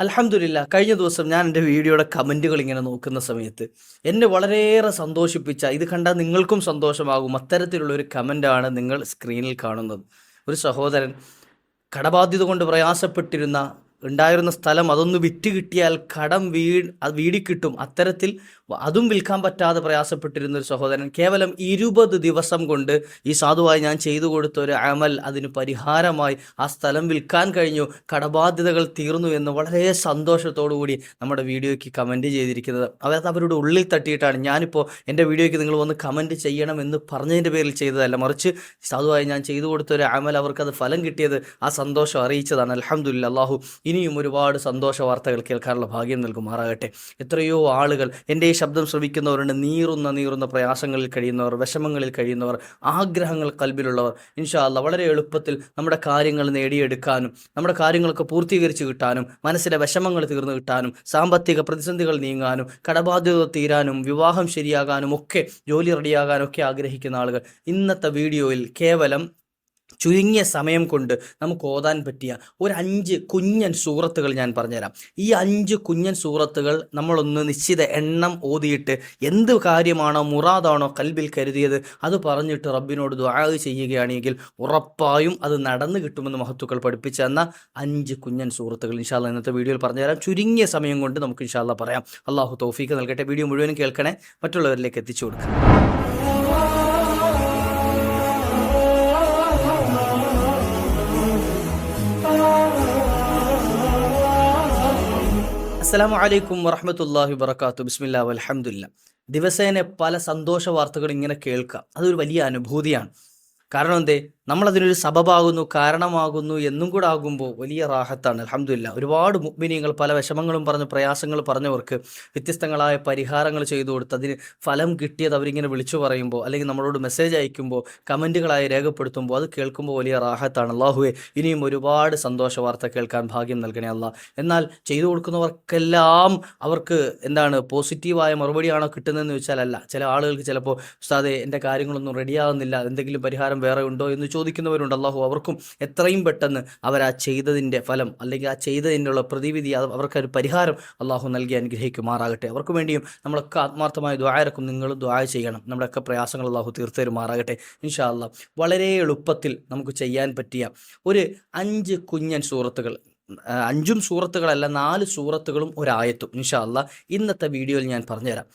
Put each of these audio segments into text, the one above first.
അൽഹംദുലില്ല കഴിഞ്ഞ ദിവസം ഞാൻ എന്റെ വീഡിയോയുടെ കമന്റുകൾ ഇങ്ങനെ നോക്കുന്ന സമയത്ത് എന്നെ വളരെയേറെ സന്തോഷിപ്പിച്ച ഇത് കണ്ടാൽ നിങ്ങൾക്കും സന്തോഷമാകും അത്തരത്തിലുള്ള ഒരു കമന്റാണ് നിങ്ങൾ സ്ക്രീനിൽ കാണുന്നത്. ഒരു സഹോദരൻ കടബാധ്യത കൊണ്ട് പ്രയാസപ്പെട്ടിരുന്ന ഉണ്ടായിരുന്ന സ്ഥലം അതൊന്ന് വിറ്റ് കിട്ടിയാൽ കടം വീ വീടി വീടിക്കിട്ടും അത്തരത്തിൽ അതും വിൽക്കാൻ പറ്റാതെ പ്രയാസപ്പെട്ടിരുന്ന ഒരു സഹോദരൻ കേവലം ഇരുപത് ദിവസം കൊണ്ട് ഈ സാധുവായി ഞാൻ ചെയ്തു കൊടുത്ത ഒരു അമൽ അതിന് പരിഹാരമായി ആ സ്ഥലം വിൽക്കാൻ കഴിഞ്ഞു. കടബാധ്യതകൾ തീർന്നു എന്ന് വളരെ സന്തോഷത്തോടു കൂടി നമ്മുടെ വീഡിയോയ്ക്ക് കമന്റ് ചെയ്തിരിക്കുന്നത്. അതായത് അവരുടെ ഉള്ളിൽ തട്ടിയിട്ടാണ്. ഞാനിപ്പോൾ എന്റെ വീഡിയോയ്ക്ക് നിങ്ങൾ വന്ന് കമന്റ് ചെയ്യണം എന്ന് പറഞ്ഞതിന്റെ പേരിൽ ചെയ്തതല്ല. മറിച്ച് സാധുവായി ഞാൻ ചെയ്തു കൊടുത്ത ഒരു അമൽ അവർക്കത് ഫലം കിട്ടിയത് ആ സന്തോഷം അറിയിച്ചതാണ്. അലഹമുല്ല അള്ളാഹു ഇനിയും ഒരുപാട് സന്തോഷ വാർത്തകൾ കേൾക്കാനുള്ള ഭാഗ്യം നൽകുമാറാകട്ടെ. എത്രയോ ആളുകൾ എന്റെ ശബ്ദം ശ്രവിക്കുന്നവരുണ്ട് നീറുന്ന നീറുന്ന പ്രയാസങ്ങളിൽ കഴിയുന്നവർ വിഷമങ്ങളിൽ കഴിയുന്നവർ ആഗ്രഹങ്ങൾ കൽബിലുള്ളവർ. ഇൻഷാല്ല വളരെ എളുപ്പത്തിൽ നമ്മുടെ കാര്യങ്ങൾ നേടിയെടുക്കാനും നമ്മുടെ കാര്യങ്ങളൊക്കെ പൂർത്തീകരിച്ച് കിട്ടാനും മനസ്സിലെ വിഷമങ്ങൾ തീർന്നു കിട്ടാനും സാമ്പത്തിക പ്രതിസന്ധികൾ നീങ്ങാനും കടബാധ്യത തീരാനും വിവാഹം ശരിയാകാനും ഒക്കെ ജോലി റെഡിയാകാനും ഒക്കെ ആഗ്രഹിക്കുന്ന ആളുകൾ. ഇന്നത്തെ വീഡിയോയിൽ കേവലം ചുരുങ്ങിയ സമയം കൊണ്ട് നമുക്ക് ഓതാൻ പറ്റിയ ഒരു അഞ്ച് കുഞ്ഞൻ സൂറത്തുകൾ ഞാൻ പറഞ്ഞുതരാം. ഈ അഞ്ച് കുഞ്ഞൻ സൂറത്തുകൾ നമ്മളൊന്ന് നിശ്ചിത എണ്ണം ഓതിയിട്ട് എന്ത് കാര്യമാണോ മുറാദാണോ കൽബിൽ കരുതിയത് അത് പറഞ്ഞിട്ട് റബ്ബിനോട് ദ്വാഗ് ചെയ്യുകയാണെങ്കിൽ ഉറപ്പായും അത് നടന്നു കിട്ടുമെന്ന് മഹത്തുക്കൾ പഠിപ്പിച്ച തന്ന അഞ്ച് കുഞ്ഞൻ സൂറത്തുകൾ ഇൻഷാല്ല ഇന്നത്തെ വീഡിയോയിൽ പറഞ്ഞുതരാം. ചുരുങ്ങിയ സമയം കൊണ്ട് നമുക്ക് ഇൻഷാല്ല പറയാം. അള്ളാഹു തോഫീക്ക് നൽകട്ടെ. വീഡിയോ മുഴുവനും കേൾക്കണേ. മറ്റുള്ളവരിലേക്ക് എത്തിച്ചു കൊടുക്കുക അസ്സലാമു അലൈക്കും വറഹമത്തല്ലാഹി വബർക്കാത്തു ബിസ്മില്ലാ അലഹമുല്ല ദിവസേന പല സന്തോഷ വാർത്തകൾ ഇങ്ങനെ കേൾക്കാം. അതൊരു വലിയ അനുഭൂതിയാണ്. കാരണം എന്തേ? നമ്മളതിനൊരു സബബാകുന്നു കാരണമാകുന്നു എന്നും കൂടെ ആകുമ്പോൾ വലിയ റാഹത്താണ്. അലഹമില്ല ഒരുപാട് മുഗ്മിനിയങ്ങൾ പല വിഷമങ്ങളും പറഞ്ഞ് പ്രയാസങ്ങൾ പറഞ്ഞവർക്ക് വ്യത്യസ്തങ്ങളായ പരിഹാരങ്ങൾ ചെയ്തു കൊടുത്ത് അതിന് ഫലം കിട്ടിയത് അവരിങ്ങനെ വിളിച്ചു പറയുമ്പോൾ അല്ലെങ്കിൽ നമ്മളോട് മെസ്സേജ് അയക്കുമ്പോൾ കമന്റുകളായി രേഖപ്പെടുത്തുമ്പോൾ അത് കേൾക്കുമ്പോൾ വലിയ റാഹത്താണ്. അള്ളാഹുവെ ഇനിയും ഒരുപാട് സന്തോഷ വാർത്ത കേൾക്കാൻ ഭാഗ്യം നൽകണേ അല്ല. എന്നാൽ ചെയ്തു കൊടുക്കുന്നവർക്കെല്ലാം അവർക്ക് എന്താണ് പോസിറ്റീവായ മറുപടിയാണോ കിട്ടുന്നതെന്ന് വെച്ചാൽ അല്ല. ചില ആളുകൾക്ക് ചിലപ്പോൾ ഉസ്താദെ എന്റെ കാര്യങ്ങളൊന്നും റെഡിയാകുന്നില്ല എന്തെങ്കിലും പരിഹാരം വേറെ ഉണ്ടോ? എന്ന് ചോദിക്കുന്നവരുണ്ട്. അള്ളാഹു അവർക്കും എത്രയും പെട്ടെന്ന് അവർ ആ ചെയ്തതിന്റെ ഫലം അല്ലെങ്കിൽ ആ ചെയ്തതിനുള്ള പ്രതിവിധി അവർക്കൊരു പരിഹാരം അള്ളാഹു നൽകി അനുഗ്രഹിക്കുമാറാകട്ടെ. അവർക്ക് വേണ്ടിയും നമ്മളൊക്കെ ആത്മാർത്ഥമായ ദ്വായരക്കും നിങ്ങൾ ദ്വായ ചെയ്യണം. നമ്മുടെയൊക്കെ പ്രയാസങ്ങൾ അള്ളാഹു തീർത്തരുമാറാകട്ടെ ഇൻഷാ അല്ലാ വളരെ എളുപ്പത്തിൽ നമുക്ക് ചെയ്യാൻ പറ്റിയ ഒരു അഞ്ച് കുഞ്ഞൻ സൂറത്തുകൾ അഞ്ചും സൂറത്തുകളല്ല നാല് സൂറത്തുകളും ഒരായത്തും. ഇൻഷാ അല്ല ഇന്നത്തെ വീഡിയോയിൽ ഞാൻ പറഞ്ഞുതരാം.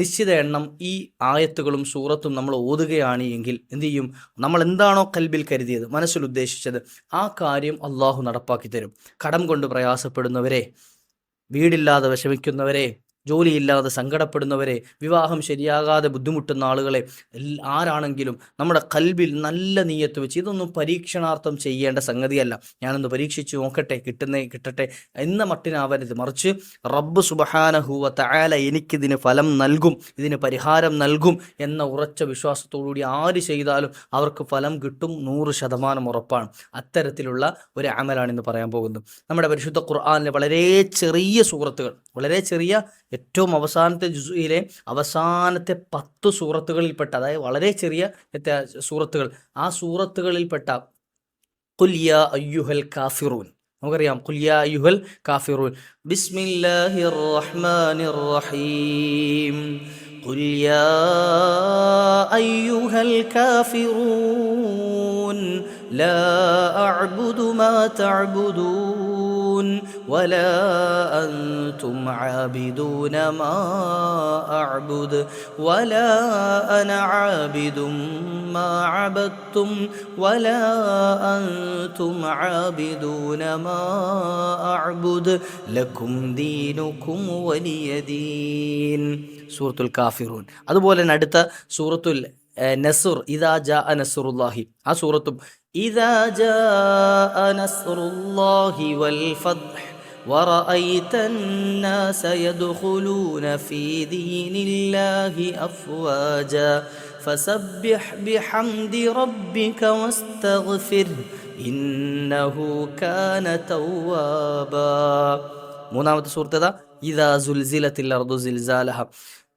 നിശ്ചിത എണ്ണം ഈ ആയത്തുകളും സൂറത്തും നമ്മൾ ഓതുകയാണ് എങ്കിൽ എന്ത് ചെയ്യും? നമ്മൾ എന്താണോ കൽബിൽ കരുതിയത് മനസ്സിൽ ഉദ്ദേശിച്ചത് ആ കാര്യം അള്ളാഹു നടപ്പാക്കി തരും. കടം കൊണ്ട് പ്രയാസപ്പെടുന്നവരെ വീടില്ലാതെ വിഷമിക്കുന്നവരെ ജോലിയില്ലാതെ സങ്കടപ്പെടുന്നവരെ വിവാഹം ശരിയാകാതെ ബുദ്ധിമുട്ടുന്ന ആളുകളെ ആരാണെങ്കിലും നമ്മുടെ കൽബിൽ നല്ല നീയത്ത് വെച്ച് ഇതൊന്നും പരീക്ഷണാർത്ഥം ചെയ്യേണ്ട സംഗതിയല്ല. ഞാനൊന്ന് പരീക്ഷിച്ച് നോക്കട്ടെ കിട്ടുന്നേ കിട്ടട്ടെ എന്ന മട്ടിനാവരുത് മറിച്ച് റബ്ബ് സുബഹാനഹുവ തആല എനിക്കിതിന് ഫലം നൽകും ഇതിന് പരിഹാരം നൽകും എന്ന ഉറച്ച വിശ്വാസത്തോടുകൂടി ആര് ചെയ്താലും അവർക്ക് ഫലം കിട്ടും നൂറ് ശതമാനം ഉറപ്പാണ്. അത്തരത്തിലുള്ള ഒരു അമലാണ് ഇന്ന് പറയാൻ പോകുന്നത്. നമ്മുടെ പരിശുദ്ധ ഖുർആാനിലെ വളരെ ചെറിയ സൂറത്തുകൾ വളരെ ചെറിയ ഏറ്റവും അവസാനത്തെ ജുസുയിലെ അവസാനത്തെ പത്ത് സൂറത്തുകളിൽപ്പെട്ട അതായത് വളരെ ചെറിയ സൂറത്തുകൾ ആ സൂറത്തുകളിൽപ്പെട്ട കുല്യ അയ്യുഹൽ കാഫിറൂൻ നമുക്കറിയാം കുല്യ അയ്യുഹൽ കാഫിറൂൻ ബിസ്മില്ലാഹിർ റഹ്മാനിർ റഹീം കുല്യ അയ്യുഹൽ കാഫിറൂൻ لا أعبد ما تعبدون ولا أنتم عابدون ما أعبد ولا أنا عابد ما عبدتم ولا أنتم عابدون ما أعبد لكم دينكم ولي دين സൂറത്തുൽ കാഫിറൂൻ അതുപോലെ തന്നെ അടുത്ത സൂറത്തുൽ ഏഹ്, നസുർ ഇദാ ജാ നസുറുല്ലാഹി ആ സൂറത്തും ഇദാ ജാ നസുറുല്ലാഹി വൽ ഫത്ഹ് ورأيت الناس يدخلون في دين الله أفواجا فسبح بحمد ربك واستغفره إنه كان توابا മൂന്നാമത്തെ സുഹൃത്തത ഇതാ സുൽസിലത്തിൽ അർദു സിൽസാലഹ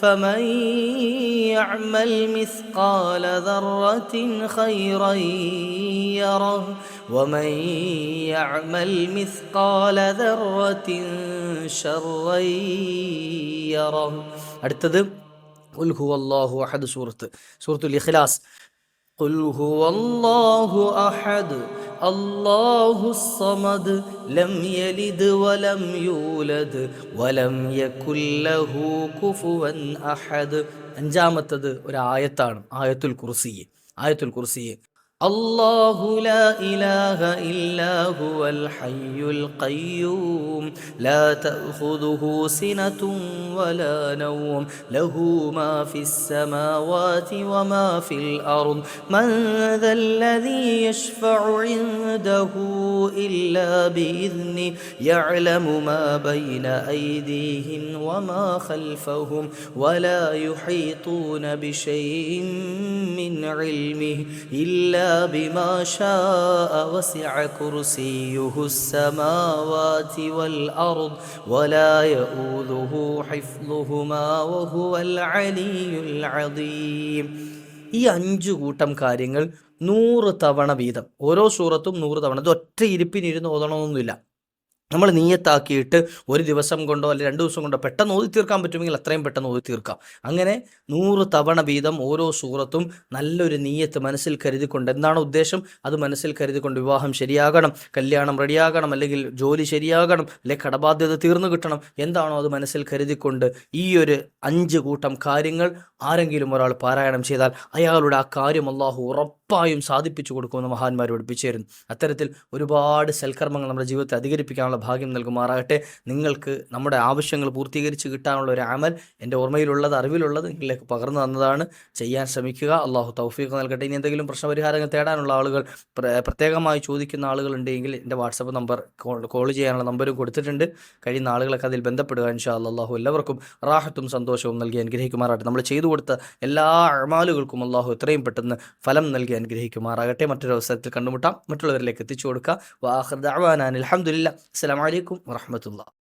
فمن يعمل مثقال ذرة خيرا يره ومن يعمل مثقال ذرة شرا يره അടുത്തത് قل هو الله أحد സൂറത്ത് സൂറത്തുൽ ഇഖ്ലാസ് قل هو الله أحد الله الصمد لم يلد ولم يولد ولم يكن له كفوا أحد അഞ്ചാമത്തത് ഒരു ആയത്താണ് ആയത്തുൽ കുർസി ആയത്തുൽ കുർസി الله لا إله إلا هو الحي القيوم. لا تأخذه سنة ولا نوم. له ما في السماوات وما في الأرض. من ذا الذي يشفع عنده إلا بإذنه يعلم ما بين أيديهم وما خلفهم ولا يحيطون بشيء من علمه إلا بما شاء وسع كرسيه السماوات والأرض ولا يؤوده حفظهما وهو العلي العظيم ഈ അഞ്ചു കൂട്ടം കാര്യങ്ങൾ നൂറ് തവണ വീതം ഓരോ സൂറത്തും നൂറ് തവണ ഇത് ഒറ്റ ഇരിപ്പിനിരുന്ന് ഓതണമെന്നൊന്നുമില്ല നമ്മൾ നീയത്താക്കിയിട്ട് ഒരു ദിവസം കൊണ്ടോ അല്ലെങ്കിൽ രണ്ട് ദിവസം കൊണ്ടോ പെട്ടെന്ന് ഓതി തീർക്കാൻ പറ്റുമെങ്കിൽ അത്രയും പെട്ടെന്ന് ഓതി തീർക്കാം. അങ്ങനെ നൂറ് തവണ വീതം ഓരോ സൂറത്തും നല്ലൊരു നീയത്ത് മനസ്സിൽ കരുതിക്കൊണ്ട് എന്താണ് ഉദ്ദേശം? അത് മനസ്സിൽ കരുതിക്കൊണ്ട് വിവാഹം ശരിയാകണം കല്യാണം റെഡിയാകണം അല്ലെങ്കിൽ ജോലി ശരിയാകണം അല്ലെങ്കിൽ കടബാധ്യത തീർന്നു കിട്ടണം എന്താണോ അത് മനസ്സിൽ കരുതിക്കൊണ്ട് ഈ ഒരു അഞ്ച് കൂട്ടം കാര്യങ്ങൾ ആരെങ്കിലും ഒരാൾ പാരായണം ചെയ്താൽ അയാളുടെ ആ കാര്യം അള്ളാഹു ഉറപ്പായും സാധിപ്പിച്ചു കൊടുക്കുമെന്ന് മഹാന്മാർ പഠിപ്പിച്ചിരുന്നു. അത്തരത്തിൽ ഒരുപാട് സൽക്കർമ്മങ്ങൾ നമ്മുടെ ജീവിതത്തെ അധികരിപ്പിക്കാനുള്ള ഭാഗ്യം നൽകുമാറാകട്ടെ. നിങ്ങൾക്ക് നമ്മുടെ ആവശ്യങ്ങൾ പൂർത്തീകരിച്ച് കിട്ടാനുള്ള ഒരു അമൽ എന്റെ ഓർമ്മയിലുള്ളത് അറിവിലുള്ളത് നിങ്ങളിലേക്ക് പകർന്നു തന്നതാണ്. ചെയ്യാൻ ശ്രമിക്കുക. അള്ളാഹു തൗഫീഖ് നൽകട്ടെ. ഇനി എന്തെങ്കിലും പ്രശ്നപരിഹാരങ്ങൾ തേടാനുള്ള ആളുകൾ പ്രത്യേകമായി ചോദിക്കുന്ന ആളുകളുണ്ടെങ്കിൽ എന്റെ വാട്സപ്പ് നമ്പർ കോൾ ചെയ്യാനുള്ള നമ്പരും കൊടുത്തിട്ടുണ്ട്. കഴിയുന്ന ആളുകളൊക്കെ അതിൽ ബന്ധപ്പെടുക. ഇൻഷാ. അള്ളാഹു എല്ലാവർക്കും റാഹത്തും സന്തോഷവും നൽകി അനുഗ്രഹിക്കുമാറാകട്ടെ. നമ്മൾ ചെയ്തു കൊടുത്ത എല്ലാ അമാലുകൾക്കും അള്ളാഹു എത്രയും പെട്ടെന്ന് ഫലം നൽകി അനുഗ്രഹിക്കുമാറാകട്ടെ. മറ്റൊരു അവസരത്തിൽ കണ്ടുമുട്ടാം. മറ്റുള്ളവരിലേക്ക് എത്തിച്ചു കൊടുക്കുക വാഹർ ദഅവാനാൻ അൽഹംദുലില്ലാ. അസ്സലാമു അലൈക്കും വറഹ്മത്തുള്ളാഹി